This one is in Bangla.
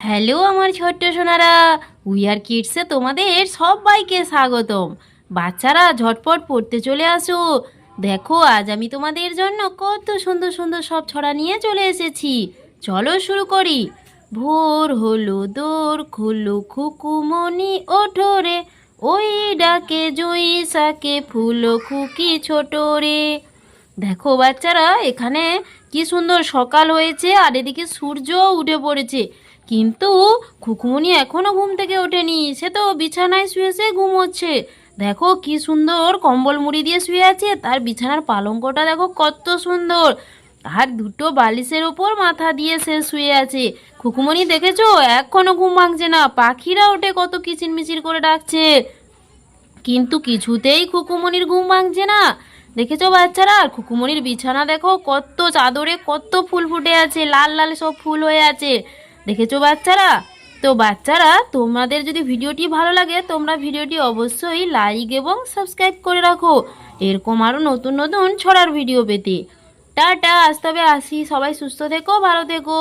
হ্যালো আমার ছোট্ট সোনারা উইয়ার কিডসে তোমাদের সবাইকে স্বাগতম। বাচ্চারা ঝটপট পড়তে চলে আসো। দেখো, আজ আমি তোমাদের জন্য কত সুন্দর সুন্দর সব ছড়া নিয়ে চলে এসেছি। চলো শুরু করি। ভোর হলো দোর খুলু খুকুমনি ওঠো রে ওই ডাকে জুই সাকে ফুলো খুকি ছোট রে দেখো বাচ্চারা, এখানে কি সুন্দর সকাল হয়েছে আর এদিকে সূর্য উঠে পড়েছে। কিন্তু খুকুমনি এখনও ঘুম থেকে ওঠেনি, সে তো বিছানায় শুয়ে শুয়ে ঘুমোচ্ছে। দেখো কি সুন্দর কম্বল মুড়ি দিয়ে শুয়ে আছে, তার বিছানার পালঙ্কটা দেখো কত সুন্দর। আর দুটো বালিশের ওপর মাথা দিয়ে সে শুয়ে আছে। খুকুমনি দেখেছ? এখনও ঘুম ভাঙছে না, পাখিরা ওঠে কত কিচিরমিচির করে ডাকছে। কিন্তু কিছুতেই খুকুমনির ঘুম ভাঙছে না। দেখেছ বাচ্চারা? খুকুমনির বিছানা দেখো, কত চাদরে কত ফুল ফুটে আছে, লাল লাল সব ফুল হয়ে আছে। দেখেছ বাচ্চারা? তো বাচ্চারা, তোমাদের যদি ভিডিওটি ভালো লাগে, তোমরা ভিডিওটি অবশ্যই লাইক এবং সাবস্ক্রাইব করে রাখো। এরকম আরও নতুন নতুন ছড়ার ভিডিও পেতে। টাটা আসতে হবে আসি। সবাই সুস্থ থেকো, ভালো থেকো।